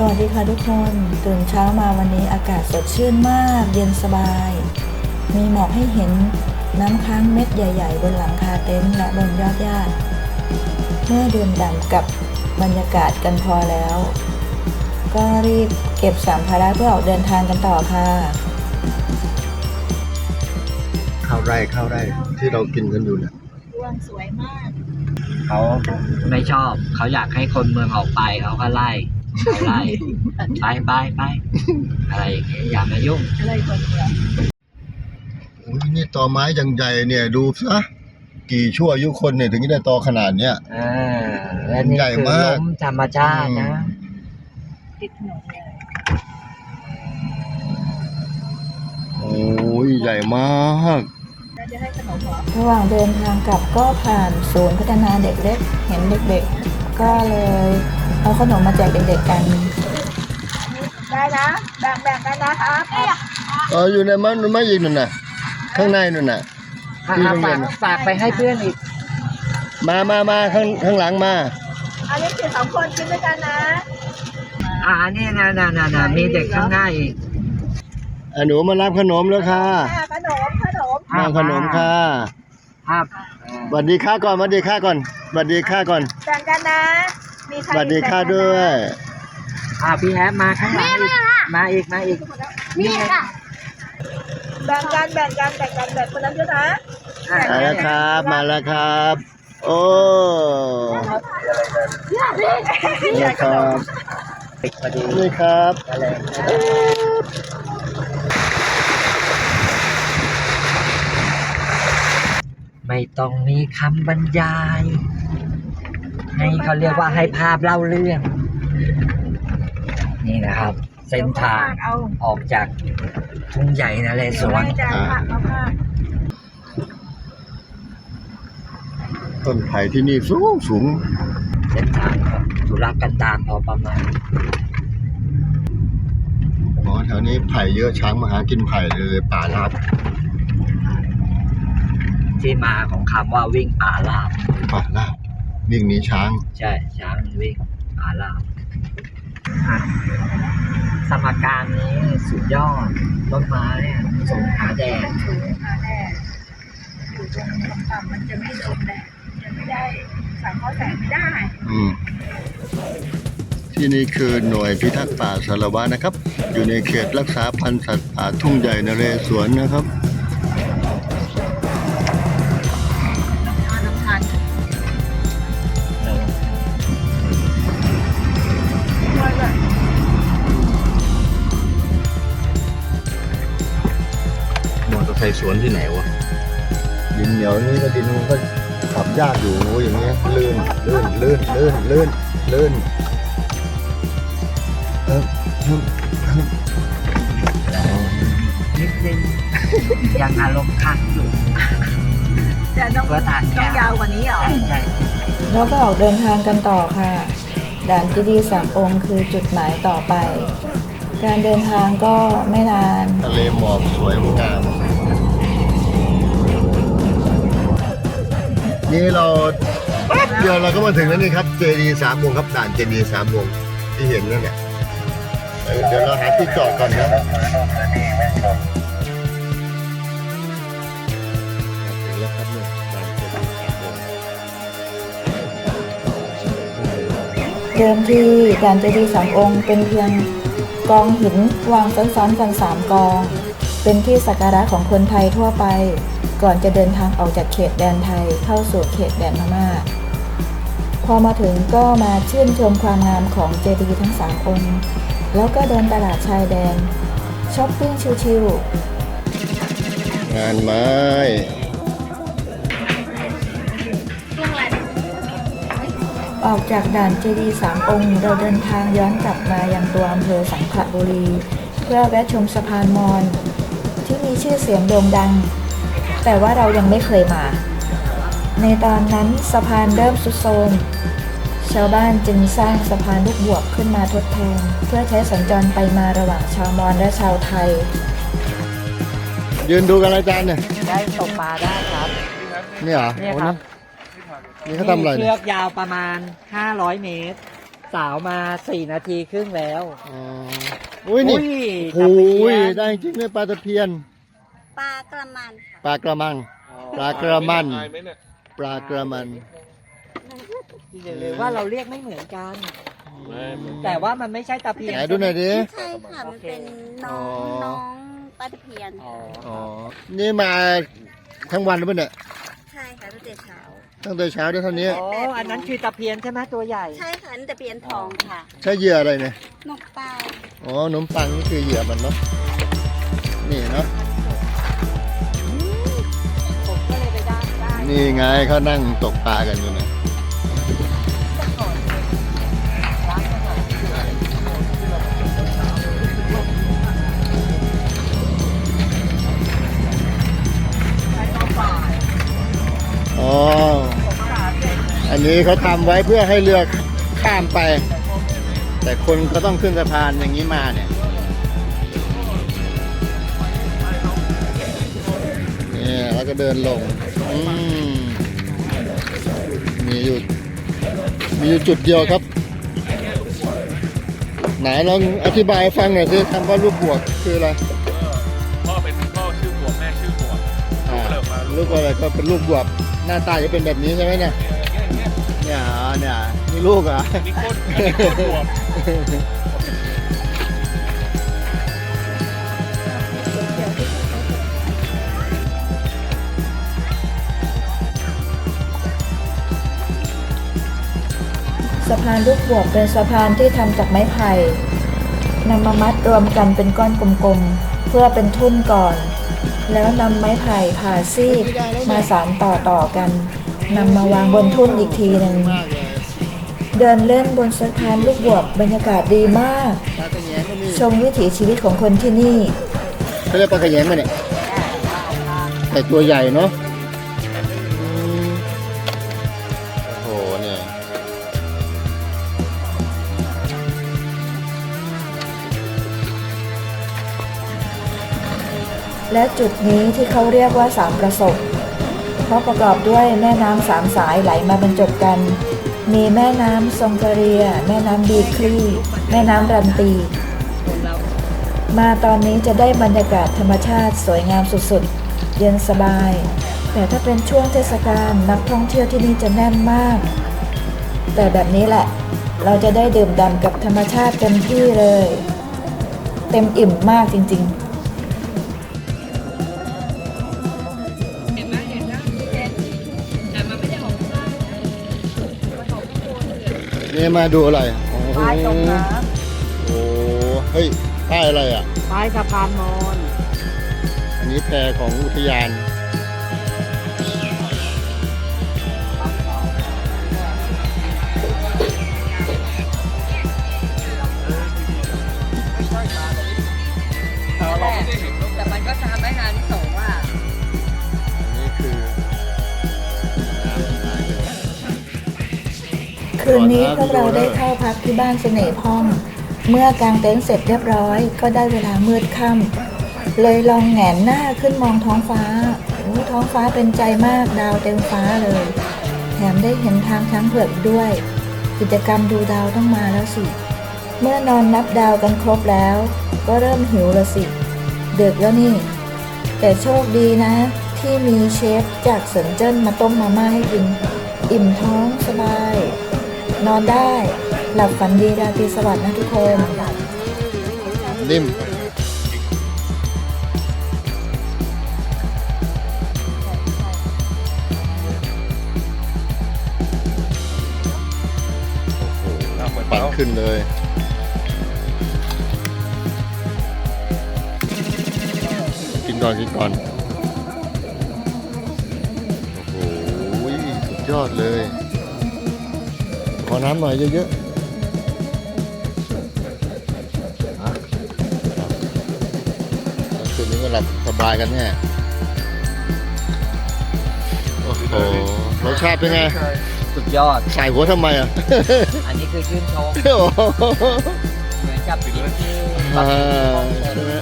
สวัสดีค่ะทุกคนตื่นเช้ามาวันนี้อากาศสดชื่นมาก เย็นสบาย มีหมอกให้เห็นน้ำค้างเม็ดใหญ่ ๆ บนหลังคาเต็นท์และบนยอดหญ้าเมื่อดื่มด่ำกับบรรยากาศกันพอแล้ว ก็รีบเก็บสัมภาระเพื่อออกเดินทางกันต่อค่ะ ข้าวไร่ข้าวไร่ที่เรากินกันอยู่เนี่ยรวงสวยมาก เขาไม่ชอบ เขาอยากให้คนเมืองออกไปเขาก็ไล่เขา ไล่ไปไปไปอะไรอย่างเงี้ยอย่ามายุ่งอะไรคนเดียวโอ้ยนี่ตอไม้อย่างใหญ่เนี่ยดูซะกี่ชั่วอายุคนเนี่ยถึงจะได้ตอขนาดเนี้ยเออและนี่ใหญ่คือมาก ล้มธรรมชาตินะติดถนนเลยโอ้ยใหญ่มากระหว่างเดินทางกลับก็ผ่านศูนย์พัฒนาเด็กเล็ก เห็นเด็กๆ ก็เลย เอาขนมมาแจกเด็กๆกันได้นะแบ่งๆกันนะครับเอออยู่ในมันไม่ยิงนั่นน่ะ ข้างในนั่นน่ะอะที่อะโรงเรีฝายกนฝากไปให้เพื่อนอีก มามามาข้างข้างหลังมา อันนี้คือสองคนกินด้วยกันนะ อ่านี่นะนะนะนะมีเด็กข้างหน้าอีกอะหนูมารับขนมแล้วค่ะ ขนมขนมมาขนมค่ะภาพสวัสดีค่าก่อนสวัสดีค่าก่อนสวัสดีค่าก่อนแบ่งกันนะ มีใครสวัสดีค่าด้วย อ่าพี่แอฟมาข้างหลังอีกมาอีกมาอีกนี่ไงแบ่งกันแบ่งกันแบ่งกันแบ่งคนละเยอะนะอะมาแล้วครับ มาแล้วครับ โอ้นี่ครับ ปิดพอดีนี่ครับ อะไรไม่ต้องมีคำบรรยาย ให้เขาเรียกว่าให้ภาพเล่าเรื่อง นี่นะครับ เส้นทางเอาออกจากทุ่งใหญ่นะเลสวนให้จานผักเอาผ้าต้นไผ่ที่นี่สูงสูงเส้นทางครับธุรกันดารพอประมาณอ๋อแถวนี้ไผ่เยอะช้างมาหากินไผ่เลยป่าลาบที่มาของคำว่าวิ่งป่าลาบป่าลาบ วิ่งหนีช้าง ใช่ช้างมันวิ่งป่าลาบอะสมการนี้สุดยอดต้นไม้เนี่ยสงหาแดดสูงค่ะแน่อยู่ตรงต่ำๆมันจะไม่โดนแดดจะไม่ได้สังเคราะห์แสงไม่ได้ อืม ที่นี่คือหน่วยพิทักษ์ป่าสารวัตรนะครับ อยู่ในเขตรักษาพันธุ์สัตว์ป่าทุ่งใหญ่นเรศวรนะครับ มอเตอร์ไซค์สวนที่ไหนวะดินเหนียวนี่ก็ดินมันก็ขับยากอยู่โอ้ยอย่างเงี้ยลื่นลื่นลื่นลื่นลื่นลื่นเออเออเออนิดนึงยังอารมณ์ค้างอยู่จะต้องเพื่อทานต้องยาวกว่านี้เหรอใช่ใช่แล้วก็ออกเดินทางกันต่อค่ะ ด่านจีดีสามองค์คือจุดหมายต่อไป การเดินทางก็ไม่นาน ทะเลหมอกสวยงาม นี่เราแป๊บเดียวเราก็มาถึงแล้วนี่ครับเจดีสามวงครับด่านเจดีสามวงที่เห็นนั่นเนี่ยเดี๋ยวเราหาที่จอดก่อนนะเนี่ยด่านเจดีสามวงเดิมที่ด่านเจดีย์สามองค์เป็นเพียงกองหินวางซ้อนๆกันสามกอง เป็นที่สักการะของคนไทยทั่วไป ก่อนจะเดินทางออกจากเขตแดนไทยเข้าสู่เขตแดนพม่า พอมาถึงก็มาชื่นชมความงามของเจดีย์ทั้งสามองค์ แล้วก็เดินตลาดชายแดนช้อปปิ้งชิวๆ งานไม้ออกจากด่านเจดีย์สามองค์ เราเดินทางย้อนกลับมายังตัวอำเภอสังขละบุรี เพื่อแวะชมสะพานมอญที่มีชื่อเสียงโด่งดัง แต่ว่าเรายังไม่เคยมา ในตอนนั้นสะพานเริ่มสุดโทรมชาวบ้านจึงสร้างสะพานลูกบวกขึ้นมาทดแทน เพื่อใช้สัญจรไปมาระหว่างชาวมอญและชาวไทย ยืนดูกันอาจารย์เนี่ยได้ตกปลาได้ครับ นี่เหรอเนี่ยโอ้ครับนี่เขาทำอะไรเชืเนี่ยอกยาวประมาณ 500 เมตร สาวมาสี่นาทีครึ่งแล้ว อ๋ออุ้ยนี่ตะโอ้เพียนได้จริงเลยปลาตะเพียน ปลากระมันค่ะปลากระมัง ปลากระมัน อายไหมเนี่ยปลากระมัน หรือว่าเราเรียกไม่เหมือนกัน ไม่เหมือนแต่ว่ามันไม่ใช่ตะเพียนไหนดูหน่อยดิใช่ค่ะมันเป็นน้องอ๋อ น้องปลาตะเพียนอ๋ออ๋อ นี่มาทั้งวันหรือเปล่าเนี่ย ใช่ค่ะตั้งแต่เช้า ตั้งแต่เช้าได้เท่านี้ อ๋อ อันนั้นคือตะเพียนใช่ไหมตัวใหญ่ ใช่ค่ะตั้งแต่เพียนทองค่ะใช้เหยื่ออะไรเนี่ย นกเป้าอ๋อขนมปังนี่คือเหยื่อมันเนาะ นี่เนาะ นี่ไงเขานั่งตกปลากันอยู่เนี่ยอ๋อ อันนี้เขาทำไว้เพื่อให้เรือข้ามไป แต่คนก็ต้องขึ้นสะพานอย่างนี้มาเนี่ยนี่แล้วก็เดินลงอืม มีอยู่มีอยู่จุดเดียวครับ ไหนลองอธิบายให้ฟังหน่อยสิคำว่าลูกบวกคืออะไรพ่อเป็นพ่อชื่อบวกแม่ชื่อบวกอ่าเลิกมาลูกอะไรก็เป็นลูกบวบหน้าตาจะเป็นแบบนี้ใช่ไหมเนี่ยเนี่ยอ๋อเนี่ยนี่ลูกเหรอะ นี่โคตรอันนี้โคตรบวก สะพานลูกบวกเป็นสะพานที่ทำจากไม้ไผ่นำมามัดรวมกันเป็นก้อนกลมๆ เพื่อเป็นทุ่นก่อน แล้วนำไม้ไผ่ผ่าซีกมาสานต่อต่อๆกันนำมาวางบนทุ่นอีกทีหนึ่งเดินเล่นบนสะพานลูกบวกบรรยากาศดีมาก ชมวิถีชีวิตของคนที่นี่เขาเรียกปลากระแยงไหมเนี่ยแต่ตัวใหญ่เนาะ และจุดนี้ที่เขาเรียกว่าสามประสบ เพราะประกอบด้วยแม่น้ำสามสายไหลมาบรรจบกัน มีแม่น้ำซองกะเรีย แม่น้ำบีคลีแม่น้ำรันตี มาตอนนี้จะได้บรรยากาศธรรมชาติสวยงามสุดๆ เย็นสบาย แต่ถ้าเป็นช่วงเทศกาลนักท่องเที่ยวที่นี่จะแน่นมาก แต่แบบนี้แหละ เราจะได้ดื่มด่ำกับธรรมชาติเต็มที่เลย เต็มอิ่มมากจริงๆ นี่มาดูอะไรโอ้โหป้ายตรงน้โอ้เฮ้ยป้ายอะไรอะำป้ายสะพานมอน อันนี้แพรของอุทยาน คืนนี้พวกเราได้เข้าพักที่บ้านเสน่ห์พ่อง เมื่อกางเต็นท์เสร็จเรียบร้อย ก็ได้เวลามืดค่ำเลยลองแหงนหน้าขึ้นมองท้องฟ้าโอ้ท้องฟ้าเป็นใจมากดาวเต็มฟ้าเลย แถมได้เห็นทางช้างเผือกอีกด้วย กิจกรรมดูดาวต้องมาแล้วสิ เมื่อนอนนับดาวกันครบแล้ว ก็เริ่มหิวละสิดึกแล้วนี่ แต่โชคดีนะ ที่มีเชฟจากเซินเจิ้นมาต้มมาม่าให้กิน อิ่มท้องสบาย นอนได้ หลับฝันดีราตรีสวัสดิ์นะทุกคน นิ่มปั่นขึ้นเลยกินก่อนกินก่อน โอ้โห สุดยอดเลย ขอน้ำหน่อยเยอะๆอะคืนนี้ก็หลับสบายกันแน่โอ้โหรสชาติเป็นไง สุดยอด ใส่หัวทำไมอะ อันนี้คือชื่นชมโอ้โหเหมือนกับที่ที่อ่าบะหมี่ฮ่องกใช่งไหม